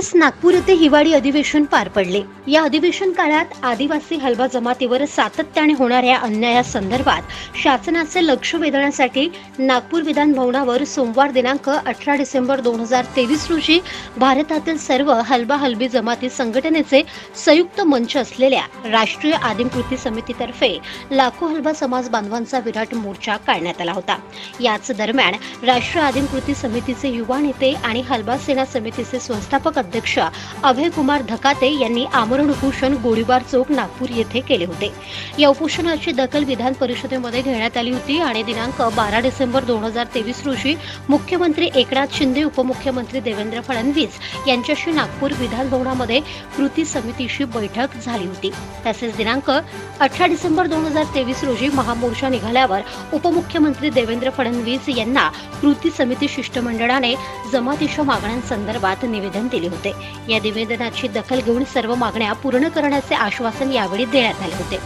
नुकतेच नागपूर येथे हिवाळी अधिवेशन पार पडले. या अधिवेशन काळात आदिवासी हलवा जमातीवर सातत्याने होणाऱ्या अन्यायासंदर्भात शासनाचे लक्ष वेधण्यासाठी नागपूर विधान भवनावर सोमवार दिनांक अठरा डिसेंबर दोन हजार तेवीस रोजी भारतातील सर्व हलबा हलबी जमाती संघटनेचे संयुक्त मंच असलेल्या राष्ट्रीय आदिम कृती समितीतर्फे लाखो हलबा समाज बांधवांचा विराट मोर्चा काढण्यात आला होता. याच दरम्यान राष्ट्रीय आदिम कृती समितीचे युवा नेते आणि हलबा सेना समितीचे संस्थापक अध्यक्ष अभय कुमार धकाते यांनी आमरण उपोषण गोळीबार चौक नागपूर येथे केले होते. या उपोषणाची दखल विधान परिषदेमध्ये घेण्यात आली होती आणि दिनांक बारा डिसेंबर दोन हजार तेवीस रोजी मुख्यमंत्री एकनाथ शिंदे उपमुख्यमंत्री देवेंद्र फडणवीस यांच्याशी नागपूर विधानभवनामध्ये कृती समितीशी बैठक झाली होती. तसेच दिनांक अठरा डिसेंबर दोन हजार तेवीस रोजी महामोर्चा निघाल्यावर उपमुख्यमंत्री देवेंद्र फडणवीस यांना कृती समिती शिष्टमंडळाने जमातीच्या मागण्यांसंदर्भात निवेदन दिले होते. या निवेदनाची दखल घेऊन सर्व मागण्या पूर्ण करण्याचे आश्वासन यावेळी देण्यात आले होते.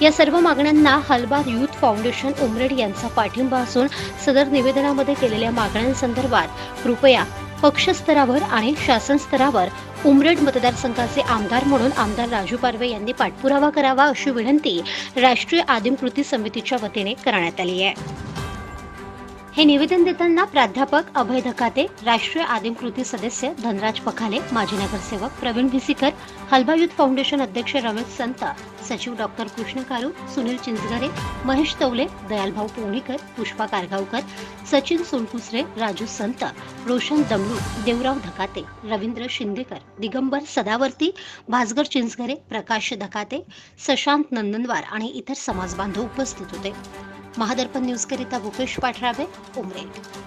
या सर्व मागण्यांना हलबार युथ फाउंडेशन उमरेड यांचा पाठिंबा असून सदर निवेदनामध्ये केलेल्या मागण्यांसंदर्भात कृपया पक्षस्तरावर आणि शासन स्तरावर उमरेड मतदारसंघाचे आमदार म्हणून आमदार राजू पारवे यांनी पाठपुरावा करावा अशी विनंती राष्ट्रीय आदिम कृती समितीच्या वतीने करण्यात आली आहे. हे निवेदन देताना प्राध्यापक अभय धकाते राष्ट्रीय आदिम कृती सदस्य धनराज पखाले माजी नगरसेवक प्रवीण भिसीकर हलबा युथ फाउंडेशन अध्यक्ष रमेश संत सचिव डॉक्टर कृष्ण कारू सुनील चिंचगरे महेश तवले दयालभाऊ पोणीकर पुष्पा कारगावकर सचिन सोनकुसरे राजू संत रोशन दमलू देवराव धकाते रवींद्र शिंदेकर दिगंबर सदावर्ती भास्कर चिंचगरे प्रकाश धकाते सशांत नंदनवार आणि इतर समाजबांधव उपस्थित होते. महादर्पण न्यूजकरिता भूपेश पाठराबे उमरेड